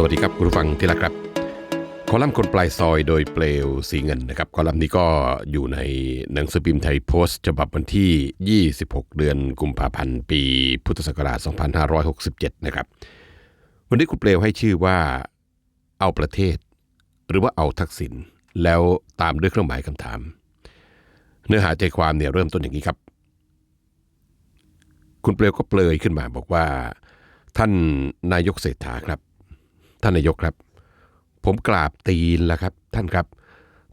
สวัสดีครับคุณผู้ฟังที่รักครับ คอลัมน์คนปลายซอยโดยเปลวสีเงินนะครับ คอลัมน์นี้ก็อยู่ในหนังสือพิมพ์ไทยโพสต์ฉบับวันที่ 26 เดือนกุมภาพันธ์ ปีพุทธศักราช 2567 นะครับ วันนี้คุณเปลวให้ชื่อว่าเอาประเทศ หรือว่าเอาทักษิณแล้วตามด้วยเครื่องหมายคำถาม เนื้อหาใจความเนี่ยเริ่มต้นอย่างนี้ครับ คุณเปลวก็เปลยขึ้นมาบอกว่า ท่านนายกเศรษฐาครับ ท่านนายกครับ ผมกราบตีนแล้วครับ ท่านครับ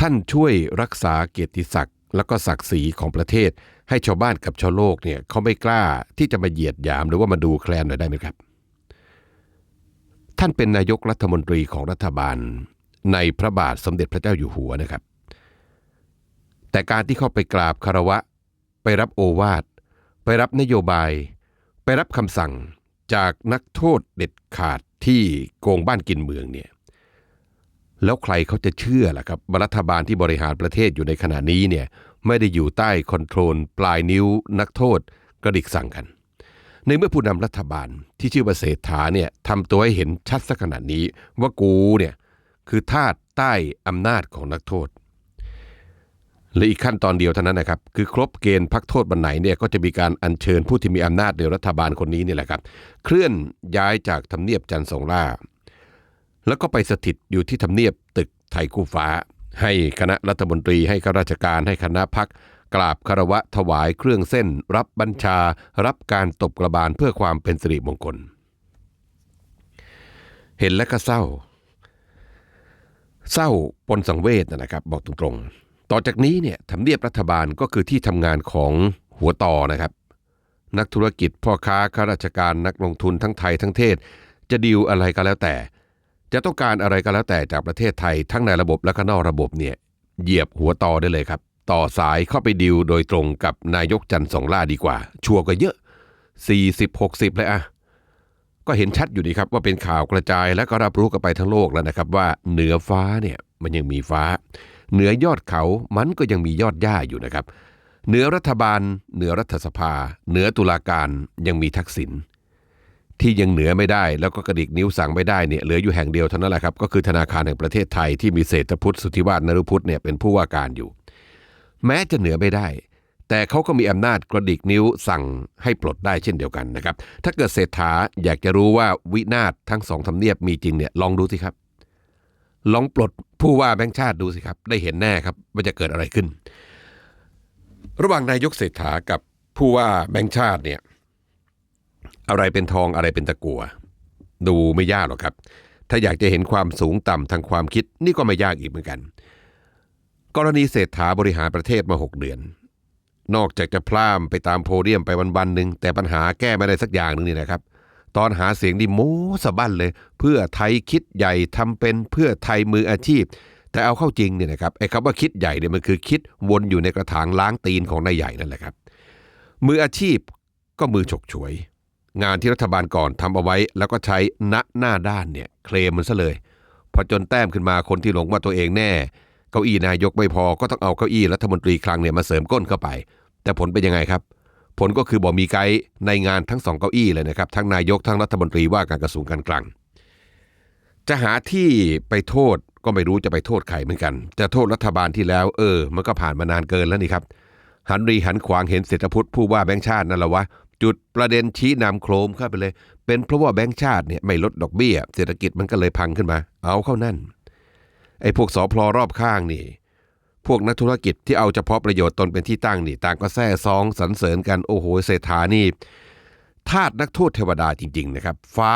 ท่านช่วยรักษาเกียรติศักดิ์แล้วก็ศักดิ์ศรีของประเทศ ให้ชาวบ้านกับชาวโลกเนี่ยเขาไม่กล้าที่จะมาเหยียดหยามหรือว่ามาดูแคลนหน่อยได้ไหมครับ ท่านเป็นนายกรัฐมนตรีของรัฐบาลในพระบาทสมเด็จพระเจ้าอยู่หัวนะครับ แต่การที่เข้าไปกราบคารวะ ไปรับโอวาท ไปรับนโยบาย ไปรับคำสั่งจากนักโทษเด็ดขาด ที่โกงบ้านกินเมืองเนี่ยแล้วใครเขาจะเชื่อล่ะครับรัฐบาลที่บริหารประเทศอยู่ในขณะนี้เนี่ยไม่ได้อยู่ใต้คอนโทรลปลายนิ้วนักโทษกระดิกสั่งกัน ในเมื่อผู้นำรัฐบาลที่ชื่อว่าเศรษฐาเนี่ยทำตัวให้เห็นชัดสักขนาดนี้ว่ากูเนี่ยคือทาสใต้อำนาจของนักโทษ และอีกขั้นตอนเดียวเท่านั้นนะครับ คือครบเกณฑ์พักโทษวันไหนเนี่ยก็จะมีการอัญเชิญผู้ที่มีอำนาจในรัฐบาลคนนี้นี่แหละครับ เคลื่อนย้ายจากทำเนียบจันทร์สงล่า แล้วก็ไปสถิตอยู่ที่ทำเนียบตึกไทยคู่ฟ้า ให้คณะรัฐมนตรีให้ข้าราชการให้คณะพักกราบคารวะถวายเครื่องเส้น รับบัญชา รับการตบกระบาลเพื่อความเป็นสิริมงคล เห็นแล้วก็เศร้า เศร้าปนสังเวชนะครับ บอกตรงๆ ต่อจากนี้เนี่ยทำเนียบรัฐบาลก็คือที่ทำงานของหัวต่อนะครับ นักธุรกิจพ่อค้าข้าราชการนักลงทุนทั้งไทยทั้งเทศ จะดีลอะไรก็แล้วแต่ จะต้องการอะไรก็แล้วแต่จากประเทศไทยทั้งในระบบและก็นอกระบบเนี่ยเหยียบหัวต่อได้เลยครับ ต่อสายเข้าไปดีลโดยตรงกับนายกจันทร์สองล่าดีกว่า ชัวร์ก็เยอะ 40 60 เลยอะก็เห็นชัดอยู่ดีครับว่าเป็นข่าวกระจายและก็รับรู้กันไปทั้งโลกแล้วนะครับ ว่าเหนือฟ้าเนี่ยมันยังมีฟ้า เหนือยอดเขามันก็ยังมียอดหญ้าอยู่นะครับ เหนือรัฐบาล เหนือรัฐสภา เหนือตุลาการยังมีทักษิณที่ยังเหนือไม่ได้แล้วก็กระดิกนิ้วสั่งไม่ได้เนี่ยเหลืออยู่แห่งเดียวเท่านั้นแหละครับก็คือธนาคารแห่งประเทศไทยที่มีเศรษฐพุทธสุทธิวาฒนรุพุทธเนี่ยเป็นผู้ว่าการอยู่ แม้จะเหนือไม่ได้ แต่เขาก็มีอำนาจกระดิกนิ้วสั่งให้ปลดได้เช่นเดียวกันนะครับถ้าเกิดเศรษฐาอยากจะรู้ว่าวินาศทั้งสองทำเนียบมีจริงเนี่ยลองดูสิครับ ลองปลด ผู้ว่าแบงค์ชาติดูสิครับ ได้เห็นแน่ครับว่าจะเกิดอะไรขึ้น ระหว่างนายกเศรษฐากับผู้ว่าแบงค์ชาติเนี่ยอะไรเป็นทองอะไรเป็นตะกัว ดูไม่ยากหรอกครับ ถ้าอยากจะเห็นความสูงต่ำทางความคิดนี่ก็ไม่ยากอีกเหมือนกัน กรณีเศรษฐาบริหารประเทศมา 6 เดือน นอกจากจะพล่ามไปตามโพเดียมไปวันๆหนึ่งแต่ปัญหาแก้ไม่ได้สักอย่างหนึ่งนี่นะครับ ตอนหาเสียงนี่โม้สะบั้นเลย เพื่อไทยคิดใหญ่ทำเป็นเพื่อไทยมืออาชีพ แต่เอาเข้าจริงเนี่ยนะครับไอ้คำว่าคิดใหญ่เนี่ยมันคือคิดวนอยู่ในกระถางล้างตีนของนายใหญ่นั่นแหละครับ มืออาชีพก็มือฉกฉวย งานที่รัฐบาลก่อนทำเอาไว้ แล้วก็ใช้ณหน้าด้านเนี่ยเคลมมันซะเลย พอจนแต้มขึ้นมาคนที่หลงว่าตัวเองแน่เก้าอี้นายกไม่พอก็ต้องเอาเก้าอี้รัฐมนตรีคลังเนี่ยมาเสริมก้นเข้าไป แต่ผลเป็นยังไงครับ ผลก็คือบอกมีไกด์ในงานทั้งสองเก้าอี้เลยนะครับ ทั้งนายกทั้งรัฐมนตรีว่าการกระทรวงการคลัง จะหาที่ไปโทษก็ไม่รู้จะไปโทษใครเหมือนกัน จะโทษรัฐบาลที่แล้ว เออ มันก็ผ่านมานานเกินแล้วนี่ครับ หันรีหันขวางเห็นเศรษฐพุทธผู้ว่าแบงค์ชาตินั่นแหละวะจุดประเด็นชี้นำโครมเข้าไปเลย เป็นเพราะว่าแบงค์ชาติเนี่ยไม่ลดดอกเบี้ย เศรษฐกิจมันก็เลยพังขึ้นมา เอาเข้านั่นไอ้พวกสอพลอรอบข้างนี่ พวกนักธุรกิจที่เอาเฉพาะประโยชน์ตนเป็นที่ตั้งนี่ต่างก็แซ่ซองสรรเสริญกันโอ้โหเศรษฐานี่ทาสนักโทษเทวดาจริง ๆ นะครับ ฟ้า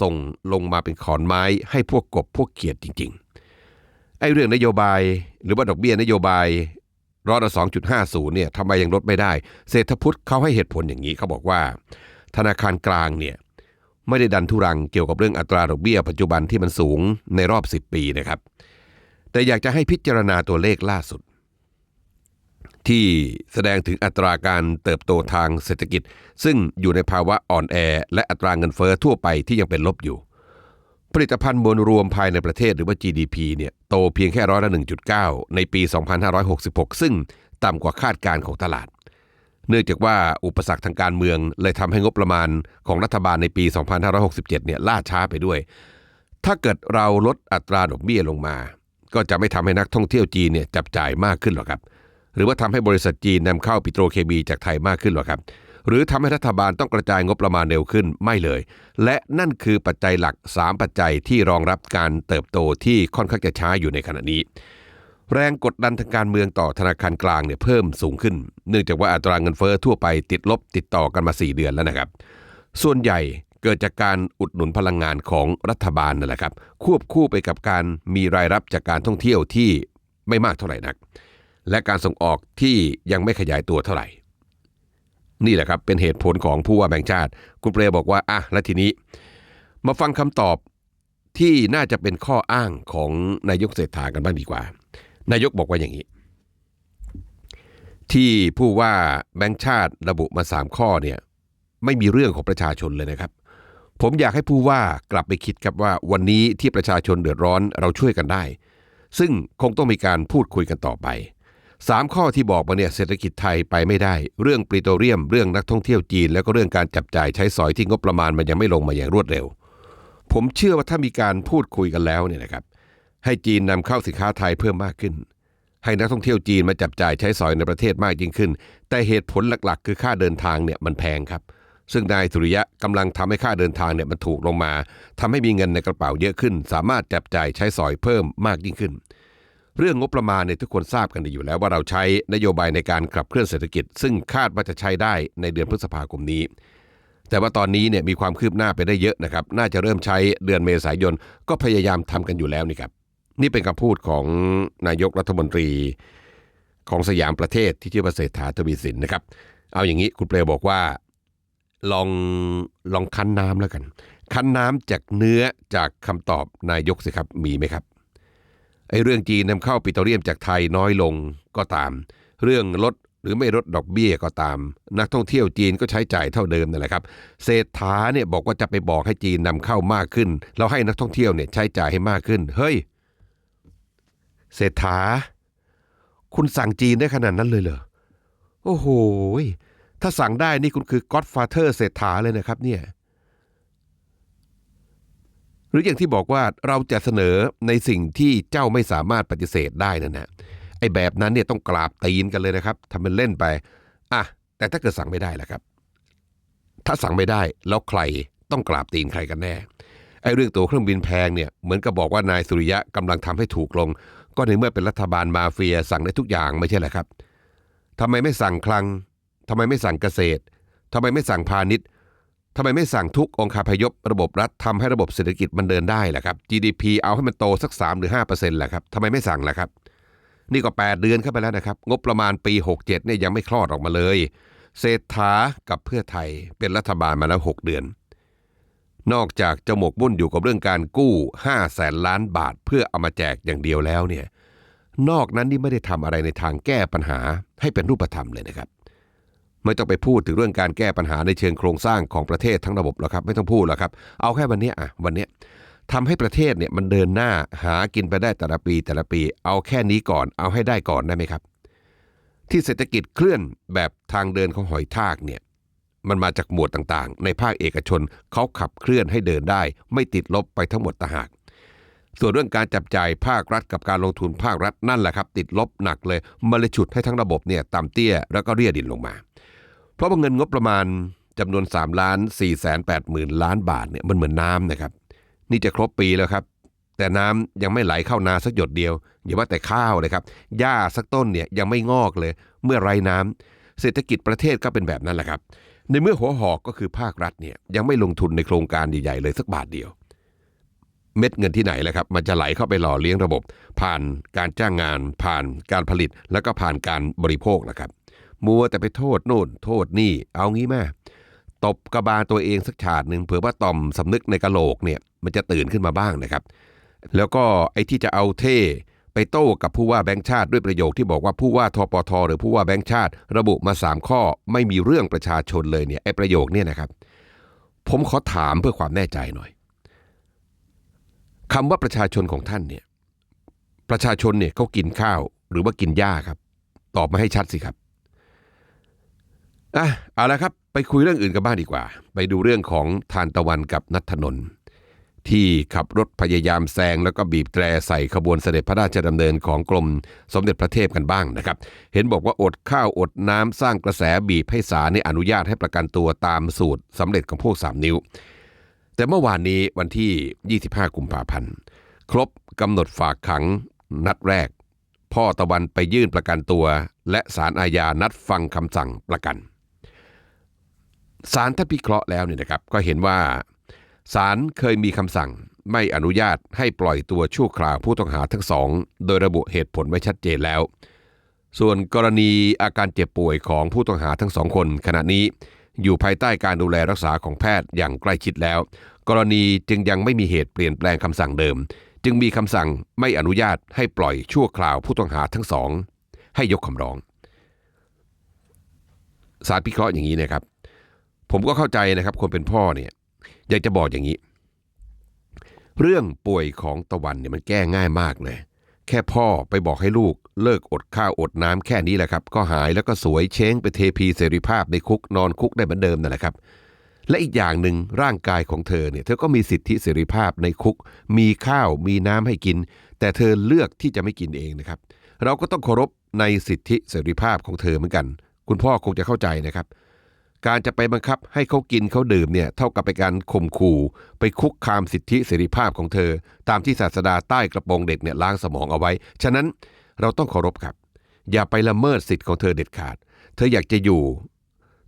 ส่งลงมาเป็นขอนไม้ให้พวกกบพวกเขียดจริง ๆ ไอ้เรื่องนโยบายหรือว่าดอกเบี้ยนโยบายร้อยละสองจุดห้าศูนย์เนี่ยทำไมยังลดไม่ได้ เศรษฐพุทธเขาให้เหตุผลอย่างนี้เขาบอกว่า ธนาคารกลางเนี่ยไม่ได้ดันทุรังเกี่ยวกับเรื่องอัตราดอกเบี้ยปัจจุบันที่มันสูงในรอบ 10 ปีนะครับ แต่อยากจะให้พิจารณาตัวเลขล่าสุด ที่แสดงถึงอัตราการเติบโตทางเศรษฐกิจ ซึ่งอยู่ในภาวะอ่อนแอ และอัตราเงินเฟอ้อทั่วไปที่ยังเป็นลบอยู่ ผลิตภัณฑ์มวลรวมภายในประเทศหรือว่า GDP เนี่ยโตเพียงแค่ร้อยละ 1.9 ในปี 2566 ซึ่งต่ำกว่าคาดการณ์ของตลาด เนื่องจากว่าอุปสรรคทางการเมืองเลยทำให้งบประมาณของรัฐบาลในปี 2567 เนี่ยล่าช้าไปด้วย ถ้าเกิดเราลดอัตราดอกเบี้ยลงมา ก็จะไม่ทำให้นักท่องเที่ยวจีนเนี่ยจับจ่ายมากขึ้นหรอกครับ หรือว่าทำให้บริษัทจีนนำเข้าปิโตรเคมีจากไทยมากขึ้นหรอกครับ หรือทำให้รัฐบาลต้องกระจายงบประมาณเร็วขึ้นไม่เลย และนั่นคือปัจจัยหลัก 3 ปัจจัยที่รองรับการเติบโตที่ค่อนข้างจะช้าอยู่ในขณะนี้ แรงกดดันทางการเมืองต่อธนาคารกลางเนี่ยเพิ่มสูงขึ้น เนื่องจากว่าอัตราเงินเฟ้อทั่วไปติดลบติดต่อกันมา 4 เดือนแล้วนะครับ ส่วนใหญ่ เกิดจากการอุดหนุนพลังงานของรัฐบาลนั่นแหละครับ ควบคู่ไปกับการมีรายรับจากการท่องเที่ยวที่ไม่มากเท่าไหร่นัก และการส่งออกที่ยังไม่ขยายตัวเท่าไหร่ นี่แหละครับเป็นเหตุผลของผู้ว่าแบงค์ชาติ คุณเปรบอกว่าอะและทีนี้ มาฟังคำตอบที่น่าจะเป็นข้ออ้างของนายกเศรษฐากันบ้างดีกว่า นายกบอกว่าอย่างนี้ ที่ผู้ว่าแบงค์ชาติระบุมาสามข้อเนี่ยไม่มีเรื่องของประชาชนเลยนะครับ ผมอยากให้ผู้ว่ากลับไปคิดครับว่าวันนี้ที่ประชาชนเดือดร้อนเราช่วยกันได้ ซึ่งคงต้องมีการพูดคุยกันต่อไปสามข้อที่บอกมาเนี่ยเศรษฐกิจไทยไปไม่ได้ เรื่องปริโตเลียม เรื่องนักท่องเที่ยวจีน แล้วก็เรื่องการจับจ่ายใช้สอยที่งบประมาณมันยังไม่ลงมาอย่างรวดเร็ว ผมเชื่อว่าถ้ามีการพูดคุยกันแล้วเนี่ยนะครับให้จีนนำเข้าสินค้าไทยเพิ่มมากขึ้น ให้นักท่องเที่ยวจีนมาจับจ่ายใช้สอยในประเทศมากยิ่งขึ้น แต่เหตุผลหลักๆ คือค่าเดินทางเนี่ยมันแพงครับ ซึ่งนายสุริยะกำลังทำให้ค่าเดินทางเนี่ยมันถูกลงมาทำให้มีเงินในกระเป๋าเยอะขึ้น สามารถจับจ่ายใช้สอยเพิ่มมากยิ่งขึ้น เรื่องงบประมาณเนี่ยทุกคนทราบกันดีอยู่แล้วว่าเราใช้นโยบายในการขับเคลื่อนเศรษฐกิจ ซึ่งคาดว่าจะใช้ได้ในเดือนพฤษภาคมนี้ แต่ว่าตอนนี้เนี่ยมีความคืบหน้าไปได้เยอะนะครับน่าจะเริ่มใช้เดือนเมษายนก็พยายามทำกันอยู่แล้วนี่ครับนี่เป็นคำพูดของนายกรัฐมนตรีของสยามประเทศที่ชื่อว่าเศรษฐาทวีสินนะครับ เอาอย่างนี้คุณเปลบอกว่า ลองลองคั้นน้ำแล้วกัน คั้นน้ำจากเนื้อจากคำตอบนายกสิครับมีไหมครับไอ้เรื่องจีนนำเข้าปิโตรเลียมจากไทยน้อยลงก็ตาม เรื่องลดหรือไม่ลดดอกเบี้ยก็ตาม นักท่องเที่ยวจีนก็ใช้จ่ายเท่าเดิมนั่นแหละครับเศรษฐาเนี่ยบอกว่าจะไปบอกให้จีนนำเข้ามากขึ้น แล้วให้นักท่องเที่ยวเนี่ยใช้จ่ายให้มากขึ้น เฮ้ยเศรษฐา คุณสั่งจีนได้ขนาดนั้นเลยเหรอโอ้โห ถ้าสั่งได้นี่คุณคือ Godfather เศรษฐาเลยนะครับเนี่ยหรืออย่างที่บอกว่าเราจะเสนอในสิ่งที่เจ้าไม่สามารถปฏิเสธได้นั่นนะไอ้แบบนั้นเนี่ยต้องกราบตีนกันเลยนะครับทำเป็นเล่นไปอะแต่ถ้าเกิดสั่งไม่ได้ล่ะครับ ถ้าสั่งไม่ได้แล้วใครต้องกราบตีนใครกันแน่ไอ้เรื่องตัวเครื่องบินแพงเนี่ยเหมือนกับบอกว่านายสุริยะกำลังทำให้ถูกลง ก็ในเมื่อเป็นรัฐบาลมาเฟียสั่งได้ทุกอย่างไม่ใช่เหรอครับทำไมไม่สั่งคลัง ทำไมไม่สั่งเกษตรทำไมไม่สั่งพาณิชย์ทำไมไม่สั่งทุกองคาพยพระบบรัฐทำให้ระบบเศรษฐกิจมันเดินได้ล่ะครับ GDP เอาให้มันโตสัก 3 หรือ5เปอร์เซ็นต์แหละครับทำไมไม่สั่งล่ะครับ นี่ก็ 8 เดือนเข้าไปแล้วนะครับ งบประมาณปี 67เนี่ยยังไม่คลอดออกมาเลย เศรษฐากับเพื่อไทยเป็นรัฐบาลมาแล้ว 6 เดือน นอกจากจะหมกมุ่นอยู่กับเรื่องการกู้5แสนล้านบาทเพื่อเอามาแจกอย่างเดียวแล้วเนี่ยนอกนั้นนี่ไม่ได้ทำอะไรในทางแก้ปัญหาให้เป็นรูปธรรมเลยนะครับ ไม่ต้องไปพูดถึงเรื่องการแก้ปัญหาในเชิงโครงสร้างของประเทศทั้งระบบหรอกครับ ไม่ต้องพูดหรอกครับ เอาแค่วันนี้อะวันนี้ทำให้ประเทศเนี่ยมันเดินหน้าหากินไปได้แต่ละปีแต่ละปี เอาแค่นี้ก่อนเอาให้ได้ก่อนได้ไหมครับ ที่เศรษฐกิจเคลื่อนแบบทางเดินของหอยทากเนี่ยมันมาจากหมวดต่างๆ ในภาคเอกชนเขาขับเคลื่อนให้เดินได้ ไม่ติดลบไปทั้งหมดต่างหาก ส่วนเรื่องการจับจ่ายภาครัฐกับการลงทุนภาครัฐนั่นแหละครับ ติดลบหนักเลยมันเลยฉุดให้ทั้งระบบเนี่ยต่ำเตี้ยแล้วก็เรียดินลงมา เพราะว่าเงินงบประมาณจำนวน3ล้าน4แสน8หมื่นล้านบาทเนี่ยมันเหมือนน้ำนะครับ นี่จะครบปีแล้วครับ แต่น้ำยังไม่ไหลเข้านาสักหยดเดียวอย่าว่าแต่ข้าวเลยครับหญ้าสักต้นเนี่ยยังไม่งอกเลย เมื่อไรน้ำเศรษฐกิจประเทศก็เป็นแบบนั้นแหละครับ ในเมื่อหัวหอกก็คือภาครัฐเนี่ยยังไม่ลงทุนในโครงการใหญ่ๆเลยสักบาทเดียว เม็ดเงินที่ไหนแหละครับ มันจะไหลเข้าไปหล่อเลี้ยงระบบ ผ่านการจ้างงาน ผ่านการผลิต แล้วก็ผ่านการบริโภคนะครับ มัวแต่ไปโทษโน่นโทษนี่ เอางี้แม่ตบกระบาลตัวเองสักฉาดหนึ่งเผื่อว่าต่อมสำนึกในกะโหลกเนี่ย มันจะตื่นขึ้นมาบ้างนะครับ แล้วก็ไอ้ที่จะเอาเท่ไปโต้กับผู้ว่าแบงค์ชาติด้วยประโยคที่บอกว่าผู้ว่าทปทหรือผู้ว่าแบงค์ชาติ ระบุมาสามข้อไม่มีเรื่องประชาชนเลยเนี่ยไอ้ประโยคเนี่ยนะครับ ผมขอถามเพื่อความแน่ใจหน่อยคำว่าประชาชนของท่านเนี่ย ประชาชนเนี่ยเขากินข้าวหรือว่ากินหญ้าครับ ตอบมาให้ชัดสิครับ อะเอาละครับไปคุยเรื่องอื่นกันบ้างดีกว่า ไปดูเรื่องของทานตะวันกับนัทนนท์ที่ขับรถพยายามแซงแล้วก็บีบแตรใส่ขบวนเสด็จพระราชดำเนินของกรมสมเด็จพระเทพกันบ้างนะครับ เห็นบอกว่าอดข้าวอดน้ำสร้างกระแสบีบให้ศาลเนี่ยอนุญาตให้ประกันตัวตามสูตรสำเร็จของพวกสามนิ้ว แต่เมื่อวานนี้วันที่ 25 กุมภาพันธ์ ครบกำหนดฝากขังนัดแรก พ่อตะวันไปยื่นประกันตัว และศาลอาญานัดฟังคำสั่งประกัน ศาลท่านพิเคราะห์แล้วเนี่ยนะครับก็เห็นว่าศาลเคยมีคำสั่งไม่อนุญาตให้ปล่อยตัวชั่วคราวผู้ต้องหาทั้งสอง โดยระบุเหตุผลไว้ชัดเจนแล้ว ส่วนกรณีอาการเจ็บป่วยของผู้ต้องหาทั้งสองคน ขณะนี้อยู่ภายใต้การดูแลรักษาของแพทย์อย่างใกล้ชิดแล้ว กรณีจึงยังไม่มีเหตุเปลี่ยนแปลงคำสั่งเดิม จึงมีคำสั่งไม่อนุญาตให้ปล่อยชั่วคราวผู้ต้องหาทั้งสอง ให้ยกคำร้องศาลพิเคราะห์อย่างนี้นะครับ ผมก็เข้าใจนะครับ คนเป็นพ่อเนี่ย อยากจะบอกอย่างนี้ เรื่องป่วยของตะวันเนี่ยมันแก้ง่ายมากเลย แค่พ่อไปบอกให้ลูกเลิกอดข้าวอดน้ำแค่นี้แหละครับ ก็หายแล้วก็สวยเช้งไปเทพีเสรีภาพในคุกนอนคุกได้เหมือนเดิมนั่นแหละครับ และอีกอย่างหนึ่งร่างกายของเธอเนี่ย เธอก็มีสิทธิเสรีภาพในคุก มีข้าวมีน้ำให้กิน แต่เธอเลือกที่จะไม่กินเองนะครับ เราก็ต้องเคารพในสิทธิเสรีภาพของเธอเหมือนกัน คุณพ่อคงจะเข้าใจนะครับ การจะไปบังคับให้เขากินเขาดื่มเนี่ยเท่ากับเป็นการข่มขู่ ไปคุกคามสิทธิเสรีภาพของเธอ ตามที่ศาสดาใต้กระโปรงเด็กเนี่ยล้างสมองเอาไว้ ฉะนั้นเราต้องเคารพครับ อย่าไปละเมิดสิทธิ์ของเธอเด็ดขาด เธออยากจะอยู่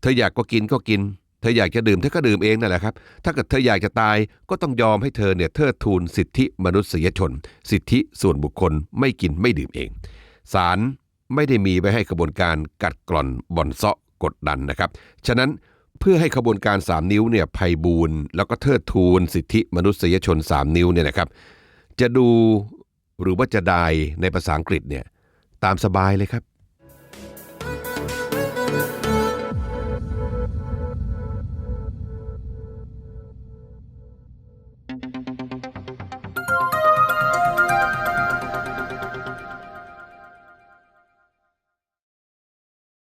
เธออยากก็กินก็กิน เธออยากจะดื่มเธอก็ดื่มเองนั่นแหละครับ ถ้าเกิดเธออยากจะตายก็ต้องยอมให้เธอเนี่ยเทิดทูนสิทธิมนุษยชน สิทธิส่วนบุคคลไม่กินไม่ดื่มเองศาลไม่ได้มีไว้ให้ขบวนการกัดกร่อนบ่อนเซาะ กดดันนะครับ ฉะนั้นเพื่อให้ขบวนการ 3 นิ้วเนี่ยไพบูรณ์แล้วก็เทิดทูนสิทธิมนุษยชน 3 นิ้วเนี่ยนะครับ จะดูหรือว่าจะได้ในภาษาอังกฤษเนี่ยตามสบายเลยครับ